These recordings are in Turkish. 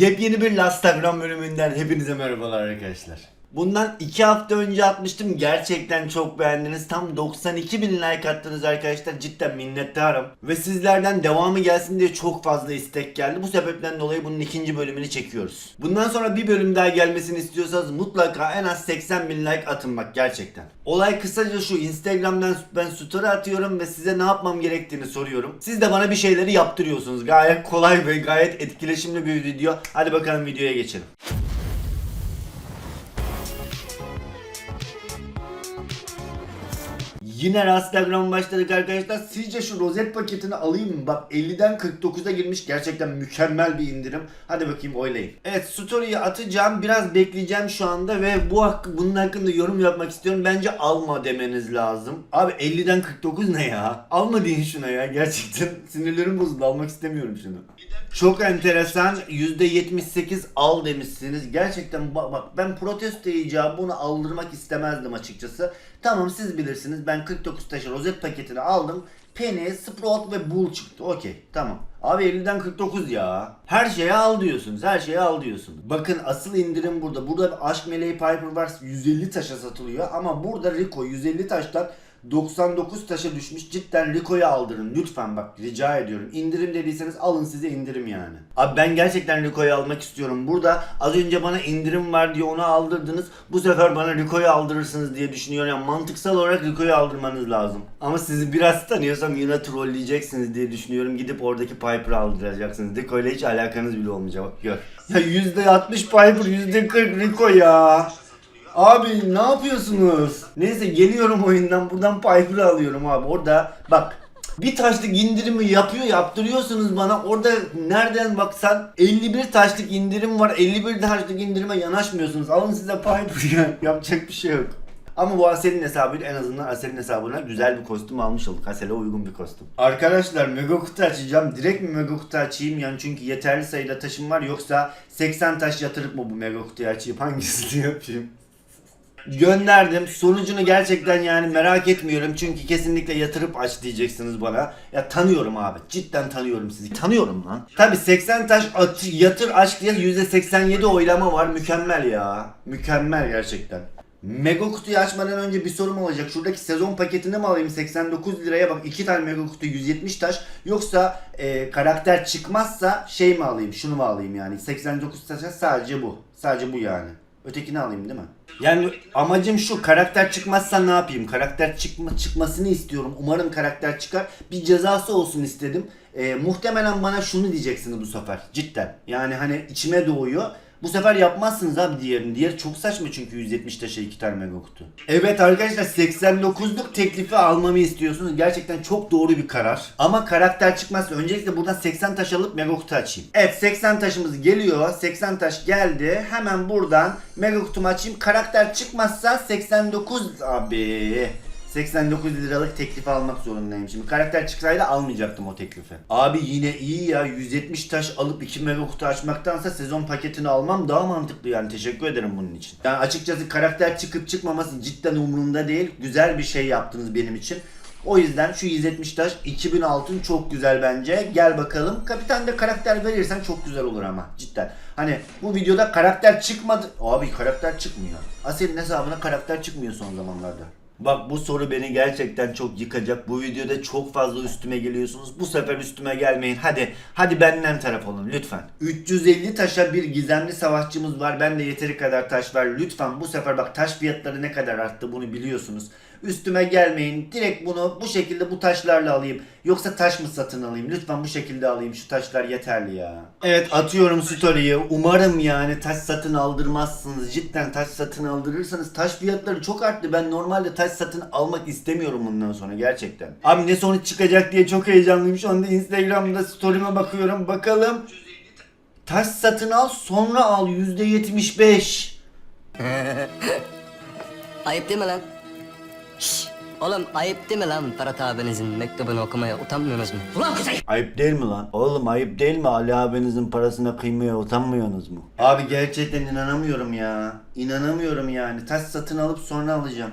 Yepyeni bir Instagram bölümünden hepinize merhabalar arkadaşlar. Bundan 2 hafta önce atmıştım. Gerçekten çok beğendiniz. Tam 92 bin like attınız arkadaşlar. Cidden minnettarım. Ve sizlerden devamı gelsin diye çok fazla istek geldi. Bu sebepten dolayı bunun ikinci bölümünü çekiyoruz. Bundan sonra bir bölüm daha gelmesini istiyorsanız mutlaka en az 80 bin like atın bak gerçekten. Olay kısaca şu. Instagram'dan ben story atıyorum ve size ne yapmam gerektiğini soruyorum. Siz de bana bir şeyleri yaptırıyorsunuz. Gayet kolay ve gayet etkileşimli bir video. Hadi bakalım videoya geçelim. Yine Instagram başladık arkadaşlar. Sizce şu rozet paketini alayım mı? Bak 50'den 49'a girmiş. Gerçekten mükemmel bir indirim. Hadi bakayım oylayın. Evet story'yi atacağım. Biraz bekleyeceğim şu anda ve bu hakkı, bunun hakkında yorum yapmak istiyorum. Bence alma demeniz lazım. Abi 50'den 49 ne ya? Alma deyin şuna ya. Gerçekten sinirlerim bozuldu. Almak istemiyorum şunu. Çok enteresan. %78 al demişsiniz. Gerçekten bak, bak ben protesto icabı bunu aldırmak istemezdim açıkçası. Tamam siz bilirsiniz. Ben 49 taşı rozet paketini aldım. Penny, Sprout ve Bull çıktı. Okey tamam. Abi 50'den 49 ya. Her şeye al diyorsunuz. Her şeye al diyorsunuz. Bakın asıl indirim burada. Burada bir Aşk Meleği Piper var 150 taşa satılıyor. Ama burada Rico 150 taştan 99 taşa düşmüş. Cidden Rico'yu aldırın. Lütfen bak rica ediyorum. İndirim dediyseniz alın size indirim yani. Abi ben gerçekten Rico'yu almak istiyorum. Burada az önce bana indirim var diye onu aldırdınız. Bu sefer bana Rico'yu aldırırsınız diye düşünüyorum. Yani mantıksal olarak Rico'yu aldırmanız lazım. Ama sizi biraz tanıyorsam yine trolleyeceksiniz diye düşünüyorum. Gidip oradaki Piper'ı aldıracaksınız. Rico ile hiç alakanız bile olmayacak. Bak gör. Ya %60 Piper, %40 Rico ya. Abi ne yapıyorsunuz? Neyse geliyorum oyundan buradan Piper'ı alıyorum abi. Orada bak bir taşlık indirimi yapıyor yaptırıyorsunuz bana. Orada nereden baksan 51 taşlık indirim var. 51 taşlık indirime yanaşmıyorsunuz. Alın size Piper ya. Yapacak bir şey yok. Ama bu Asel'in hesabıyla en azından Asel'in hesabına güzel bir kostüm almış olduk. Asel'e uygun bir kostüm. Arkadaşlar mega kutu açacağım. Direkt mi mega kutu açayım? Yani çünkü yeterli sayıda taşım var. Yoksa 80 taş yatırıp mı bu mega kutuyu açayım? Hangisini yapayım? Gönderdim. Sonucunu gerçekten yani merak etmiyorum. Çünkü kesinlikle yatırıp aç diyeceksiniz bana. Ya tanıyorum abi. Cidden tanıyorum sizi. Tanıyorum lan. Tabi 80 taş at, yatır aç diye %87 oylama var. Mükemmel ya. Mükemmel gerçekten. Mega kutuyu açmadan önce bir sorum olacak. Şuradaki sezon paketini mi alayım 89 liraya bak 2 tane mega kutu 170 taş. Yoksa e, karakter çıkmazsa şey mi alayım şunu mu alayım yani 89 taşa sadece bu. Sadece bu yani. Ötekini alayım değil mi? Yani amacım şu karakter çıkmazsa ne yapayım? Karakter çıkma, çıkmasını istiyorum. Umarım karakter çıkar. Bir cezası olsun istedim. Ee, muhtemelen bana şunu diyeceksiniz bu sefer. Cidden. Yani hani içime doğuyor. Bu sefer yapmazsınız abi diğerini. Diğeri çok saçma çünkü 170 taşa 2 tane mega kutu. Evet arkadaşlar 89'luk teklifi almamı istiyorsunuz. Gerçekten çok doğru bir karar. Ama karakter çıkmazsa öncelikle buradan 80 taş alıp mega kutu açayım. Evet 80 taşımız geliyor. 80 taş geldi. Hemen buradan mega kutumu açayım. Karakter çıkmazsa 89 abi. 89 liralık teklifi almak zorundayım. Şimdi karakter çıksaydı almayacaktım o teklifi. Abi yine iyi ya 170 taş alıp 2 mega kutu açmaktansa sezon paketini almam daha mantıklı yani teşekkür ederim bunun için. Yani açıkçası karakter çıkıp çıkmaması cidden umurumda değil. Güzel bir şey yaptınız benim için. O yüzden şu 170 taş 2000 altın çok güzel bence. Gel bakalım. Kapitan da karakter verirsen çok güzel olur ama cidden. Hani bu videoda karakter çıkmadı. Abi karakter çıkmıyor. Asel'in hesabına karakter çıkmıyor son zamanlarda. Bak bu soru beni gerçekten çok yıkacak. Bu videoda çok fazla üstüme geliyorsunuz. Bu sefer üstüme gelmeyin. Hadi, hadi benden taraf olun lütfen. 350 taşa bir gizemli savaşçımız var. Ben de yeteri kadar taş var. Lütfen bu sefer bak taş fiyatları ne kadar arttı bunu biliyorsunuz. Üstüme gelmeyin. Direkt bunu bu şekilde bu taşlarla alayım. Yoksa taş mı satın alayım? Lütfen bu şekilde alayım. Şu taşlar yeterli ya. Evet atıyorum story'yi. Umarım yani taş satın aldırmazsınız. Cidden taş satın aldırırsanız taş fiyatları çok arttı. Ben normalde taş satın almak istemiyorum bundan sonra gerçekten. Abi ne sonuç çıkacak diye çok heyecanlıyım. Şu anda Instagram'da story'ime bakıyorum. Bakalım. Taş satın al sonra al %75. Ayıp değil mi lan? Şşş! Oğlum ayıp değil mi lan Ferhat abinizin mektubunu okumaya utanmıyorsunuz mu? Ulan kızay! Ayıp değil mi lan? Oğlum ayıp değil mi? Ali abinizin parasına kıymaya utanmıyorsunuz mu? Abi gerçekten inanamıyorum ya. İnanamıyorum yani. Taş satın alıp sonra alacağım.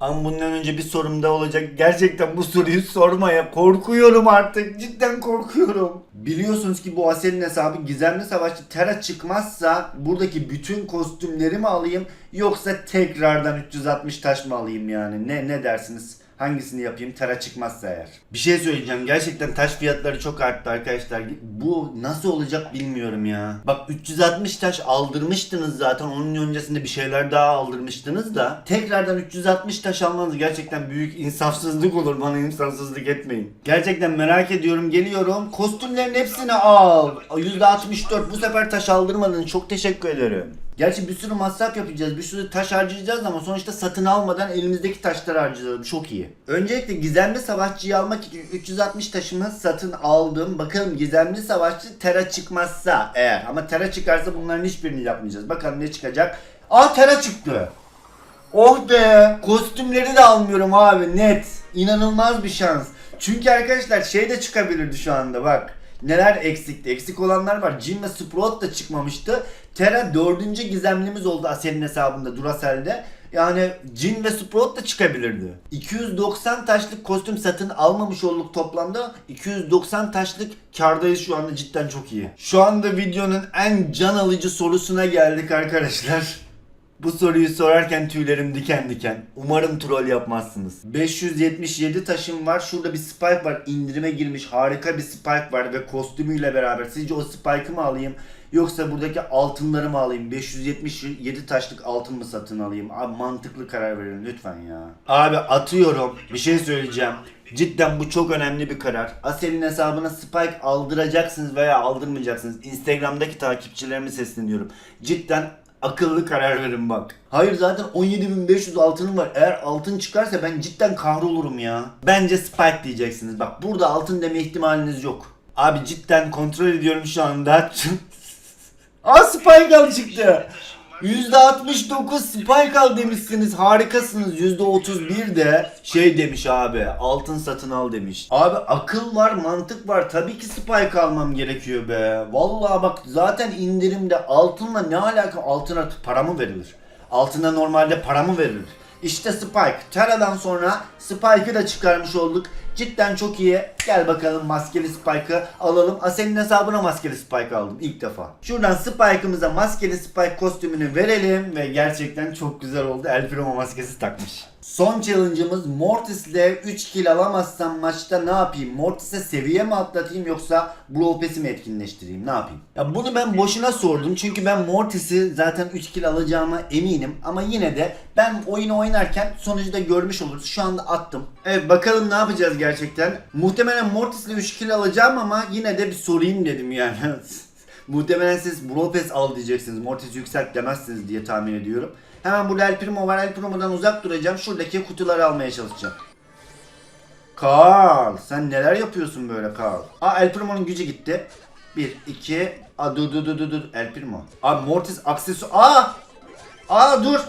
Ama bundan önce bir sorum da olacak. Gerçekten bu soruyu sormaya korkuyorum artık. Cidden korkuyorum. Biliyorsunuz ki bu Asel'in hesabı Gizemli Savaşçı Tera çıkmazsa buradaki bütün kostümleri mi alayım yoksa tekrardan 360 taş mı alayım yani? Ne ne dersiniz? Hangisini yapayım Tera çıkmazsa eğer. Bir şey söyleyeceğim. Gerçekten taş fiyatları çok arttı arkadaşlar. Bu nasıl olacak bilmiyorum ya. Bak 360 taş aldırmıştınız zaten. Onun öncesinde bir şeyler daha aldırmıştınız da. Tekrardan 360 taş almanız gerçekten büyük insafsızlık olur. Bana insafsızlık etmeyin. Gerçekten merak ediyorum. Geliyorum. Kostümlerin hepsini al. %64. Bu sefer taş aldırmadın. Çok teşekkür ederim. Gerçi bir sürü masraf yapacağız, bir sürü taş harcayacağız ama sonuçta satın almadan elimizdeki taşları harcayacağız. Çok iyi. Öncelikle gizemli savaşçıyı almak için 360 taşımı satın aldım. Bakalım gizemli savaşçı Tera çıkmazsa eğer. Ama Tera çıkarsa bunların hiçbirini yapmayacağız. Bakalım ne çıkacak. Aa Tera çıktı. Oh be! Kostümleri de almıyorum abi net. İnanılmaz bir şans. Çünkü arkadaşlar şey de çıkabilirdi şu anda bak. Neler eksikti? Eksik olanlar var. Jin ve Sprout da çıkmamıştı. Terra dördüncü gizemlimiz oldu Asel'in hesabında Duracell'de. Yani Jin ve Sprout da çıkabilirdi. 290 taşlık kostüm satın almamış olduk toplamda. 290 taşlık kardayız şu anda cidden çok iyi. Şu anda videonun en can alıcı sorusuna geldik arkadaşlar. Bu soruyu sorarken tüylerim diken diken. Umarım troll yapmazsınız. 577 taşım var. Şurada bir spike var. İndirime girmiş. Harika bir spike var ve kostümüyle beraber. Sizce o spike'ı mı alayım? Yoksa buradaki altınları mı alayım? 577 taşlık altın mı satın alayım? Abi mantıklı karar verin lütfen ya. Abi atıyorum. Bir şey söyleyeceğim. Cidden bu çok önemli bir karar. Asel'in hesabına spike aldıracaksınız veya aldırmayacaksınız. Instagram'daki takipçilerime sesleniyorum. Cidden akıllı karar verin bak. Hayır zaten 17.500 altınım var. Eğer altın çıkarsa ben cidden kahrolurum ya. Bence spike diyeceksiniz. Bak burada altın deme ihtimaliniz yok. Abi cidden kontrol ediyorum şu anda. Aa spike al çıktı. %69 spike al demişsiniz. Harikasınız. %31 de şey demiş abi. Altın satın al demiş. Abi akıl var, mantık var. Tabii ki spike almam gerekiyor be. Vallahi bak zaten indirimde altınla ne alaka? Altına para mı verilir? Altına normalde para mı verilir? İşte Spike. Tera'dan sonra Spike'ı da çıkarmış olduk. Cidden çok iyi. Gel bakalım maskeli Spike'ı alalım. Asel'in hesabına maskeli Spike aldım ilk defa. Şuradan Spike'ımıza maskeli Spike kostümünü verelim ve gerçekten çok güzel oldu. El maskesi takmış. Son challenge'ımız Mortis'le 3 kill alamazsam maçta ne yapayım? Mortis'e seviye mi atlatayım yoksa Brawl Pass'i mi etkinleştireyim? Ne yapayım? Ya bunu ben boşuna sordum çünkü ben Mortis'i zaten 3 kill alacağıma eminim ama yine de ben oyunu oynarken sonucu da görmüş oluruz. Şu anda attım. Evet bakalım ne yapacağız gerçekten. Muhtemelen Mortis'le 3 kill alacağım ama yine de bir sorayım dedim yani. Muhtemelen siz Pass al diyeceksiniz. Mortis yükselt demezsiniz diye tahmin ediyorum. Hemen burada El Primo var. El Primo'dan uzak duracağım. Şuradaki kutuları almaya çalışacağım. Karl sen neler yapıyorsun böyle Karl? Aa El Primo'nun gücü gitti. 1, 2, aa dur dur dur dur El Primo. Abi Mortis aksesu... Aa! Aa dur!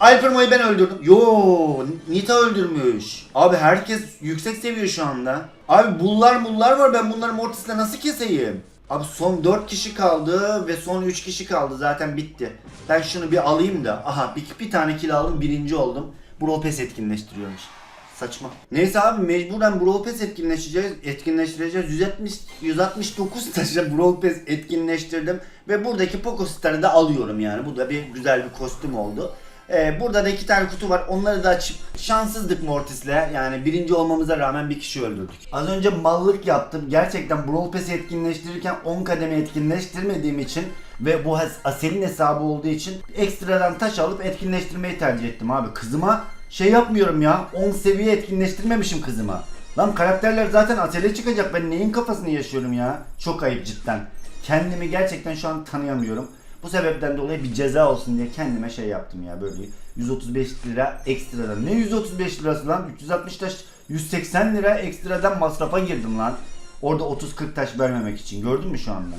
El Primo'yu ben öldürdüm. Yo, Nita öldürmüş. Abi herkes yüksek seviyor şu anda. Abi bullar bullar var ben bunları Mortis'le nasıl keseyim? Abi son 4 kişi kaldı ve son 3 kişi kaldı zaten bitti. Ben şunu bir alayım da. Aha bir, bir tane kill aldım birinci oldum. Brawl Pass etkinleştiriyormuş. Saçma. Neyse abi mecburen Brawl Pass etkinleştireceğiz. Etkinleştireceğiz. 170 169 taşa Brawl Pass etkinleştirdim ve buradaki Poco Star'ı da alıyorum yani. Bu da bir güzel bir kostüm oldu. Ee, burada da iki tane kutu var. Onları da açıp şanssızdık Mortis'le. Yani birinci olmamıza rağmen bir kişi öldürdük. Az önce mallık yaptım. Gerçekten Brawl Pass'i etkinleştirirken 10 kademe etkinleştirmediğim için ve bu Asel'in hesabı olduğu için ekstradan taş alıp etkinleştirmeyi tercih ettim abi. Kızıma şey yapmıyorum ya. 10 seviye etkinleştirmemişim kızıma. Lan karakterler zaten Asel'e çıkacak. Ben neyin kafasını yaşıyorum ya? Çok ayıp cidden. Kendimi gerçekten şu an tanıyamıyorum. Bu sebepten dolayı bir ceza olsun diye kendime şey yaptım ya böyle 135 lira ekstradan. Ne 135 lirası lan? 360 taş 180 lira ekstradan masrafa girdim lan. Orada 30-40 taş vermemek için. Gördün mü şu anda?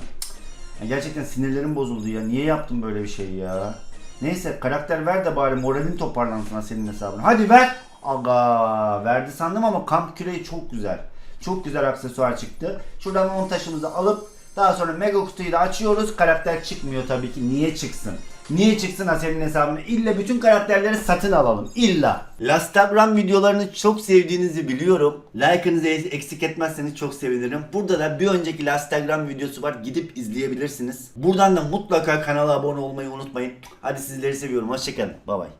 Ya gerçekten sinirlerim bozuldu ya. Niye yaptım böyle bir şey ya? Neyse karakter ver de bari moralin toparlansın senin hesabına. Hadi ver. Aga verdi sandım ama kamp küreği çok güzel. Çok güzel aksesuar çıktı. Şuradan 10 taşımızı alıp daha sonra mega kutuyu da açıyoruz. Karakter çıkmıyor tabii ki. Niye çıksın? Niye çıksın Asel'in hesabına? İlla bütün karakterleri satın alalım. İlla. Lastagram videolarını çok sevdiğinizi biliyorum. Like'ınızı eksik etmezseniz çok sevinirim. Burada da bir önceki Lastagram videosu var. Gidip izleyebilirsiniz. Buradan da mutlaka kanala abone olmayı unutmayın. Hadi sizleri seviyorum. Hoşçakalın. Bay bay.